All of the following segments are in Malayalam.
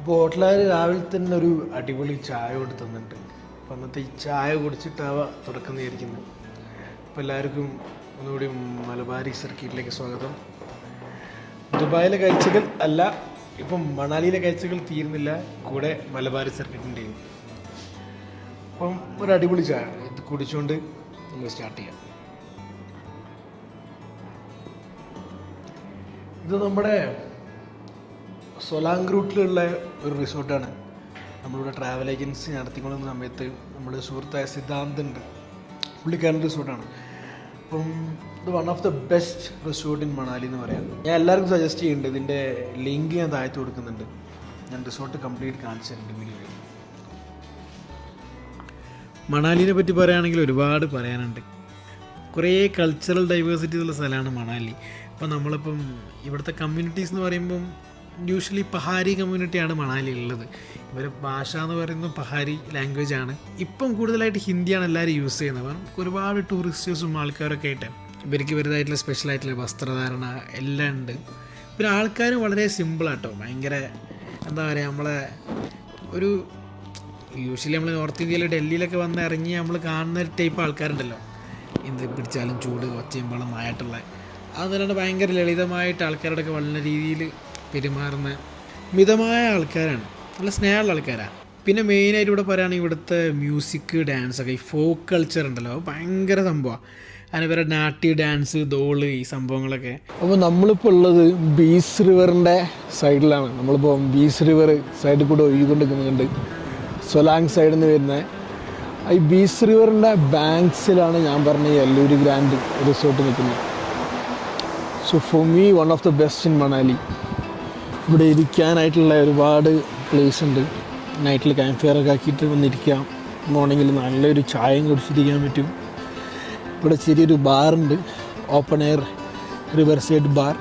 അപ്പോൾ ഹോട്ടലുകാർ രാവിലെ തന്നെ ഒരു അടിപൊളി ചായ കൊടുത്തുന്നുണ്ട് അപ്പോൾ അന്നത്തെ ഈ ചായ കുടിച്ചിട്ടാവ തുടക്കുന്നതായിരിക്കുന്നത് അപ്പോൾ എല്ലാവർക്കും ഒന്നുകൂടി മലബാരി സർക്കിറ്റിലേക്ക് സ്വാഗതം. ദുബായിലെ കാഴ്ചകൾ അല്ല ഇപ്പം മണാലിയിലെ കാഴ്ചകൾ തീരുന്നില്ല കൂടെ മലബാരി സർക്കിറ്റിന്റെയും അപ്പം ഒരു അടിപൊളി ചായ ഇത് കുടിച്ചുകൊണ്ട് നമുക്ക് സ്റ്റാർട്ട് ചെയ്യാം. ഇത് നമ്മുടെ സൊലാങ് റൂട്ടിലുള്ള ഒരു റിസോർട്ടാണ്. നമ്മളിവിടെ ട്രാവൽ ഏജൻസി നടത്തിക്കൊള്ളുന്ന സമയത്ത് നമ്മുടെ സുഹൃത്തായ സിദ്ധാന്ത് ഉണ്ട് പുള്ളിക്കാരൻ റിസോർട്ടാണ്. അപ്പം ഇത് one of the best resort in Manali എന്ന് പറയാം. ഞാൻ എല്ലാവർക്കും സജസ്റ്റ് ചെയ്യുന്നുണ്ട്. ഇതിന്റെ ലിങ്ക് ഞാൻ താഴ്ത്തി കൊടുക്കുന്നുണ്ട്. ഞാൻ റിസോർട്ട് കംപ്ലീറ്റ് കാണിച്ചിട്ടുണ്ട് വീഡിയോയിൽ മണാലിനെ പറ്റി പറയുകയാണെങ്കിൽ ഒരുപാട് പറയാനുണ്ട്. കുറേ കൾച്ചറൽ ഡൈവേഴ്സിറ്റി ഉള്ള സ്ഥലമാണ് മണാലി. അപ്പോൾ നമ്മളിപ്പം ഇവിടുത്തെ കമ്മ്യൂണിറ്റീസ് എന്ന് പറയുമ്പം യൂഷ്വലി പഹാരി കമ്മ്യൂണിറ്റിയാണ് മണാലി ഉള്ളത്. ഇവർ ഭാഷ എന്ന് പറയുന്നത് പഹാരി ലാംഗ്വേജ് ആണ്. ഇപ്പം കൂടുതലായിട്ട് ഹിന്ദിയാണ് എല്ലാവരും യൂസ് ചെയ്യുന്നത്. കാരണം ഒരുപാട് ടൂറിസ്റ്റേഴ്സും ആൾക്കാരൊക്കെ ആയിട്ട് ഇവർക്ക് സ്പെഷ്യൽ ആയിട്ടുള്ള വസ്ത്രധാരണ എല്ലാം ഉണ്ട്. പിന്നെ ആൾക്കാരും വളരെ സിമ്പിളാട്ടോ ഭയങ്കര എന്താ പറയുക നമ്മളെ ഒരു യൂഷ്വലി നമ്മൾ നോർത്ത് ഇന്ത്യയിൽ ഡൽഹിയിലൊക്കെ വന്ന് ഇറങ്ങി നമ്മൾ കാണുന്ന ഒരു ടൈപ്പ് ആൾക്കാരുണ്ടല്ലോ. എന്ത് പിടിച്ചാലും ചൂട് ഒച്ചയും വെള്ളം ആയിട്ടുള്ള. അതുപോലെ ഭയങ്കര ലളിതമായിട്ട് ആൾക്കാരോടൊക്കെ വളരെ രീതിയിൽ പെരുമാറുന്ന മിതമായ ആൾക്കാരാണ്. നല്ല സ്നേഹമുള്ള ആൾക്കാരാണ് പിന്നെ മെയിനായിട്ട് ഇവിടെ പറയുകയാണെങ്കിൽ ഇവിടുത്തെ മ്യൂസിക് ഡാൻസ് ഒക്കെ. ഈ ഫോക്ക് കൾച്ചർ ഉണ്ടല്ലോ. ഭയങ്കര സംഭവമാണ് അതിന് ഇവരുടെ നാട്യ ഡാൻസ് ദോൾ ഈ സംഭവങ്ങളൊക്കെ. അപ്പോൾ നമ്മളിപ്പോൾ ഉള്ളത് ബീസ് റിവറിന്റെ സൈഡിലാണ് നമ്മളിപ്പോൾ ബീസ് റിവർ സൈഡിൽ കൂടെ ഒഴുകിക്കൊണ്ടിരിക്കുന്നുണ്ട്. സൊലാങ് സൈഡിൽ നിന്ന് വരുന്ന. ഈ ബീസ് റിവറിന്റെ ബാങ്ക്സിലാണ് ഞാൻ പറഞ്ഞ എല്ലൂരി ഗ്രാൻഡ് റിസോർട്ട് നിൽക്കുന്നത്. So for me one of the best in Manali ഇവിടെ ഇരിക്കാനായിട്ടുള്ള ഒരുപാട് പ്ലേസ് ഉണ്ട്. നൈറ്റിൽ ക്യാമ്പ് ഫയർ ഒക്കെ ആക്കിയിട്ട് വന്നിരിക്കാം. മോർണിംഗിൽ നല്ലൊരു ചായയും കുടിച്ചിരിക്കാൻ പറ്റും. ഇവിടെ ചെറിയൊരു ബാറുണ്ട് open air river side bar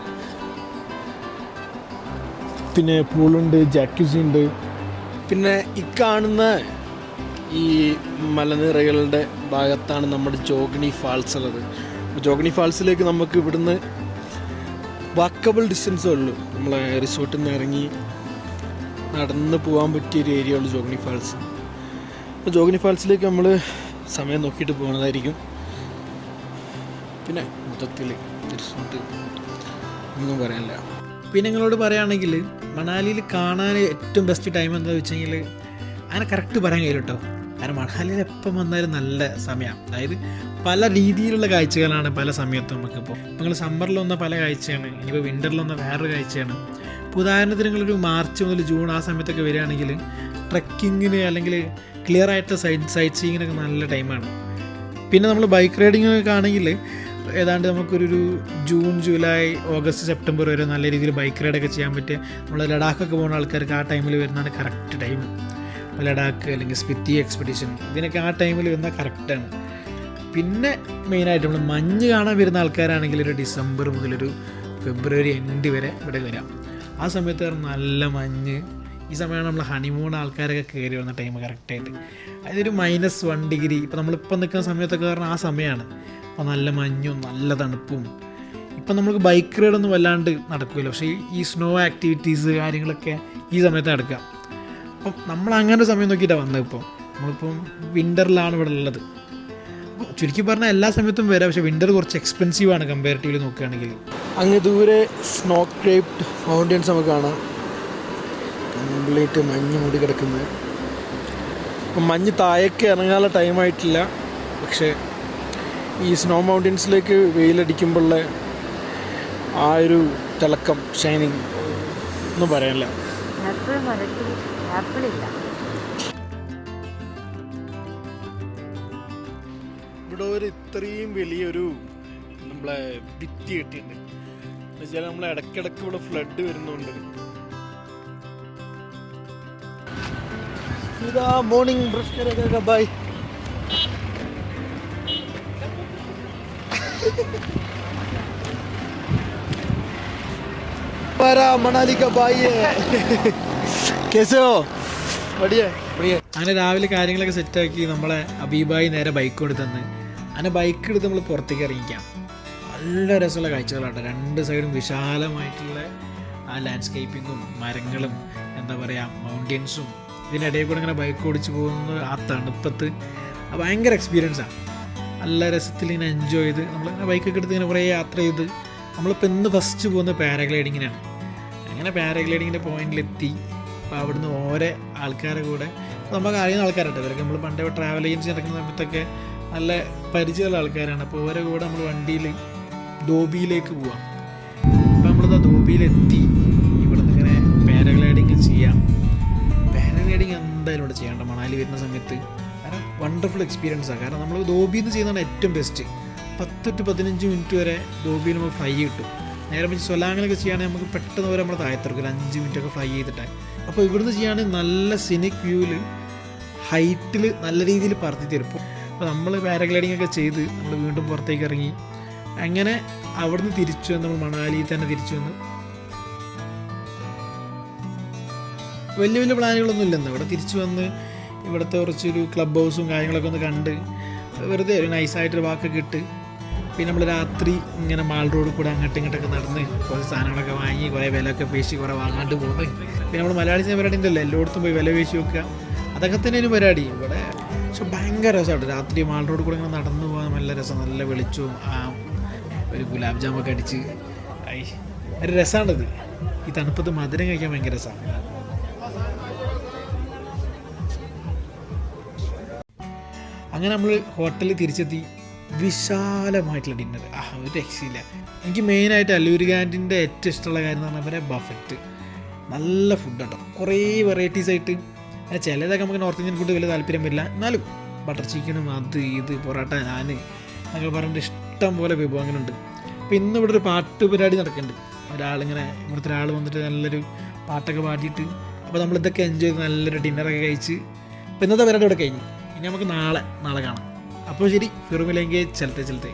പിന്നെ പൂളുണ്ട് ജാക്യൂസി ഉണ്ട്. പിന്നെ ഈ കാണുന്ന ഈ മലനിരകളുടെ ഭാഗത്താണ് നമ്മുടെ ജോഗിനി ഫാൾസ് ഉള്ളത്. ജോഗ്നി ഫാൾസിലേക്ക് നമുക്ക് ഇവിടുന്ന് വാക്കബിൾ ഡിസ്റ്റൻസേ ഉള്ളൂ. നമ്മളെ റിസോർട്ടിൽ നിന്ന് ഇറങ്ങി നടന്ന് പോകാൻ പറ്റിയ ഒരു ഏരിയ ഉള്ളൂ ജോഗിനി ഫാൾസ്. അപ്പോൾ ജോഗിനി ഫാൾസിലേക്ക് നമ്മൾ സമയം നോക്കിയിട്ട് പോകുന്നതായിരിക്കും പിന്നെ മൊത്തത്തിൽ റിസോർട്ട് ഒന്നും പറയാനില്ല. പിന്നെ നിങ്ങളോട് പറയുകയാണെങ്കിൽ മണാലിയിൽ കാണാൻ ഏറ്റവും ബെസ്റ്റ് ടൈം എന്താ വെച്ചെങ്കിൽ അങ്ങനെ കറക്റ്റ് പറയാൻ കഴിയില്ല കേട്ടോ കാരണം മണാലിയിൽ എപ്പം വന്നാലും നല്ല സമയമാണ് അതായത് പല രീതിയിലുള്ള കാഴ്ചകളാണ് പല സമയത്തും നമുക്കിപ്പോൾ നിങ്ങൾ സമ്മറിൽ വന്ന പല കാഴ്ചയാണ്. ഇനിയിപ്പോൾ വിന്ററിൽ വന്ന വേറൊരു കാഴ്ചയാണ്. ഇപ്പോൾ ഉദാഹരണത്തിന് നിങ്ങളൊരു മാർച്ച് മുതൽ ജൂൺ ആ സമയത്തൊക്കെ വരികയാണെങ്കിൽ ട്രക്കിങ്ങിന് അല്ലെങ്കിൽ ക്ലിയർ ആയിട്ട് സൈഡ് സൈറ്റ് സീയിങ്ങിനൊക്കെ നല്ല ടൈമാണ് പിന്നെ നമ്മൾ ബൈക്ക് റൈഡിങ്ങൊക്കെ ആണെങ്കിൽ ഏതാണ്ട് നമുക്കൊരു ജൂൺ ജൂലൈ ഓഗസ്റ്റ് സെപ്റ്റംബർ വരെ നല്ല രീതിയിൽ ബൈക്ക് റൈഡൊക്കെ ചെയ്യാൻ പറ്റിയ നമ്മൾ ലഡാക്കൊക്കെ പോകുന്ന ആൾക്കാർക്ക് ആ ടൈമിൽ വരുന്നതാണ് കറക്റ്റ് ടൈം ലഡാക്ക് അല്ലെങ്കിൽ സ്പിറ്റി എക്സ്പെഡിഷൻ ഇതിനൊക്കെ ആ ടൈമിൽ വരുന്ന കറക്റ്റാണ് പിന്നെ മെയിനായിട്ട് നമ്മൾ മഞ്ഞ് കാണാൻ വരുന്ന ആൾക്കാരാണെങ്കിൽ ഒരു ഡിസംബർ മുതലൊരു ഫെബ്രുവരി എൻഡ് വരെ ഇവിടെ വരാം. ആ സമയത്ത് നല്ല മഞ്ഞ്. ഈ സമയമാണ് നമ്മൾ ഹണിമൂൺ ആൾക്കാരൊക്കെ കയറി വന്ന ടൈം കറക്റ്റായിട്ട് അതൊരു മൈനസ് വൺ ഡിഗ്രി ഇപ്പോൾ നമ്മളിപ്പോൾ നിൽക്കുന്ന സമയത്തൊക്കെ കാരണം ആ സമയമാണ് അപ്പോൾ നല്ല മഞ്ഞും നല്ല തണുപ്പും. ഇപ്പം നമുക്ക് ബൈക്ക് റൈഡൊന്നും വല്ലാണ്ട് നടക്കില്ല പക്ഷേ ഈ- ഈ സ്നോ ആക്ടിവിറ്റീസ് കാര്യങ്ങളൊക്കെ ഈ സമയത്ത് നടക്കുക അപ്പം നമ്മൾ അങ്ങനെ ഒരു സമയം നോക്കിയിട്ടാണ് വന്നത് ഇപ്പോൾ നമ്മളിപ്പം വിന്ററിലാണ് ഇവിടെ ഉള്ളത്. ചുരുക്കി പറഞ്ഞാൽ എല്ലാ സമയത്തും വരാം പക്ഷേ വിന്റർ കുറച്ച് എക്സ്പെൻസീവ് ആണ് കമ്പാരിറ്റീവ്ലി നോക്കുകയാണെങ്കിൽ. അങ്ങ് ദൂരെ സ്നോ ക്രേപ്ഡ് മൗണ്ടൻസ് നമുക്ക് കാണാം. കംപ്ലീറ്റ് മഞ്ഞ് മൂടി കിടക്കുന്നത്. അപ്പം മഞ്ഞ് താഴേക്ക് ഇറങ്ങാനുള്ള ടൈമായിട്ടില്ല പക്ഷേ ഈ സ്നോ മൗണ്ടൻസിലേക്ക് വെയിലടിക്കുമ്പോഴുള്ള ആ ഒരു തിളക്കം ഷൈനിങ് ഒന്നും പറയാനില്ല. ആപ്പിൾ മരത്തിൽ ആപ്പിൾ ഇല്ല ഇവിടെ ഒരു ഇത്രയും വലിയൊരു നമ്മളെ ഭിത്തി കെട്ടിയിട്ടുണ്ട് എന്നുവെച്ചാൽ നമ്മൾ ഇടയ്ക്കിടയ്ക്ക് ഇവിടെ ഫ്ലഡ് വരുന്നുണ്ട് ഇതാ മോർണിംഗ് ബ്രഷ് കരേഗാ ബൈ परा मनाली का भाई है കേസോ അങ്ങനെ രാവിലെ കാര്യങ്ങളൊക്കെ സെറ്റാക്കി നമ്മളെ അബീബായി നേരെ ബൈക്ക് കൊടുത്തന്ന് അങ്ങനെ ബൈക്ക് എടുത്ത് നമ്മൾ പുറത്തേക്ക് ഇറങ്ങിക്കാം. നല്ല രസമുള്ള കാഴ്ചകളാട്ടോ. രണ്ട് സൈഡും വിശാലമായിട്ടുള്ള ആ ലാൻഡ്സ്കേപ്പിങ്ങും മരങ്ങളും എന്താ പറയുക മൗണ്ടൻസും ഇതിനിടയിൽ കൂടെ ഇങ്ങനെ ബൈക്ക് ഓടിച്ച് പോകുന്നത് ആ തണുപ്പത്ത്. ഭയങ്കര എക്സ്പീരിയൻസാണ് നല്ല രസത്തിൽ ഇങ്ങനെ എൻജോയ് ചെയ്ത് നമ്മൾ ഇങ്ങനെ ബൈക്കൊക്കെ എടുത്ത് ഇങ്ങനെ കുറേ യാത്ര ചെയ്ത് നമ്മളിപ്പോൾ ഇന്ന് ഫസ്റ്റ് പോകുന്നത് പാരാഗ്ലൈഡിങ്ങിനാണ്. അങ്ങനെ പാരാഗ്ലൈഡിങ്ങിന്റെ പോയിന്റിലെത്തി അപ്പോൾ അവിടുന്ന് ഓരോ ആൾക്കാരെ കൂടെ നമുക്ക് അറിയുന്ന ആൾക്കാരുണ്ട്. ഇവരൊക്കെ നമ്മൾ പണ്ടേ ട്രാവൽ ഏജൻസി നടക്കുന്ന സമയത്തൊക്കെ നല്ല പരിചയമുള്ള ആൾക്കാരാണ്. അപ്പോൾ ഓരോ കൂടെ നമ്മൾ വണ്ടിയിൽ ധോബിയിലേക്ക് പോവാം. അപ്പോൾ നമ്മളിത് ദോബിയിലെത്തി ഇവിടുന്ന് ഇങ്ങനെ പാരഗ്ലൈഡിങ് ചെയ്യാം. പാരഗ്ലൈഡിങ് എന്തായാലും ഇവിടെ ചെയ്യേണ്ട മണാലി വരുന്ന സമയത്ത്. കാരണം വണ്ടർഫുൾ എക്സ്പീരിയൻസാണ് കാരണം നമ്മൾ ദോബിയിൽ നിന്ന് ചെയ്യുന്നതാണ് ഏറ്റവും ബെസ്റ്റ് പത്ത് ടു പതിനഞ്ച് മിനിറ്റ് വരെ ധോബിയിൽ നമ്മൾ ഫ്ലൈ കിട്ടും. നേരെ വെച്ച് സൊലാങ്ങിലൊക്കെ ചെയ്യുകയാണെങ്കിൽ നമുക്ക് പെട്ടെന്ന് വരെ നമ്മൾ താഴത്തിറക്കും ഒരു അഞ്ച് മിനിറ്റൊക്കെ ഫ്ലൈ ചെയ്തിട്ട് അപ്പോൾ ഇവിടുന്ന് ചെയ്യുകയാണെങ്കിൽ നല്ല സിനിക് വ്യൂവിൽ ഹൈറ്റിൽ നല്ല രീതിയിൽ പറത്തി തരും. അപ്പോൾ നമ്മൾ പാരഗ്ലൈഡിംഗ് ഒക്കെ ചെയ്ത് നമ്മൾ വീണ്ടും പുറത്തേക്ക് ഇറങ്ങി അങ്ങനെ അവിടുന്ന് തിരിച്ചു വന്ന് നമ്മൾ മണാലിയിൽ തന്നെ തിരിച്ചു വന്ന്. വലിയ വലിയ പ്ലാനുകളൊന്നും ഇല്ലെന്ന്. ഇവിടെ തിരിച്ചു വന്ന് ഇവിടുത്തെ കുറച്ചൊരു ക്ലബ് ഹൗസും കാര്യങ്ങളൊക്കെ ഒന്ന് കണ്ട് വെറുതെ ഒരു നൈസായിട്ടൊരു വാക്കൊക്കെ ഇട്ട് പിന്നെ നമ്മൾ രാത്രി ഇങ്ങനെ മാൾ റോഡിൽ കൂടെ അങ്ങോട്ടും ഇങ്ങോട്ടൊക്കെ നടന്ന് കുറച്ച് സാധനങ്ങളൊക്കെ വാങ്ങി കുറേ വിലയൊക്കെ പേശി കുറേ വാങ്ങാണ്ട് പോകുന്നത് പിന്നെ നമ്മൾ മലയാളി പരിപാടി ഉണ്ടല്ലോ എല്ലായിടത്തും പോയി വില പേശി വെക്കുക അതൊക്കെ തന്നെ ഒരു പരിപാടി. ഇവിടെ പക്ഷെ ഭയങ്കര രസമാണ് രാത്രി മാൾ റോഡിൽ കൂടെ ഇങ്ങനെ നടന്നു പോകാൻ നല്ല രസം. നല്ല വെളിച്ചവും ആ ഒരു ഗുലാബ് ജാമൊക്കെ അടിച്ച്. ഐ ഒരു രസമാണിത്. ഈ തണുപ്പത്ത് മധുരം കഴിക്കാൻ ഭയങ്കര രസമാണ്. അങ്ങനെ നമ്മൾ ഹോട്ടലിൽ തിരിച്ചെത്തി. വിശാലമായിട്ടുള്ള ഡിന്നർ. ആ ഒരു രക്ഷയില്ല. എനിക്ക് മെയിനായിട്ട് അല്ലൂരി ക്യാന്റീന്റെ ഏറ്റവും ഇഷ്ടമുള്ള കാര്യം എന്ന് പറഞ്ഞാൽ അവരെ ബഫറ്റ്. നല്ല ഫുഡ് കേട്ടോ. കുറേ വെറൈറ്റീസ് ആയിട്ട്. ചിലതൊക്കെ നമുക്ക് നോർത്ത് ഇന്ത്യൻ ഫുഡ് വലിയ താല്പര്യം വരില്ല. എന്നാലും ബട്ടർ ചിക്കനും അത് ഇത് പൊറോട്ട ഞാൻ എന്നൊക്കെ പറഞ്ഞിട്ട് ഇഷ്ടം പോലെ വിഭവം അങ്ങനെ ഉണ്ട് അപ്പോൾ ഇന്ന് ഇവിടെ ഒരു പാട്ട് പരിപാടി നടക്കുന്നുണ്ട്. ഒരാളിങ്ങനെ ഇവിടുത്തെ ഒരാൾ വന്നിട്ട് നല്ലൊരു പാട്ടൊക്കെ പാടിയിട്ട് അപ്പോൾ നമ്മളിതൊക്കെ എൻജോയ് ചെയ്ത് നല്ലൊരു ഡിന്നറൊക്കെ കഴിച്ച് അപ്പോൾ ഇന്നത്തെ പരിപാടി ഇവിടെ കഴിഞ്ഞു. ഇനി നമുക്ക് നാളെ നാളെ കാണാം. അപ്പോൾ ശരി ഫിറുമിലെങ്കിൽ ചെലത്തെ ചെലത്തെ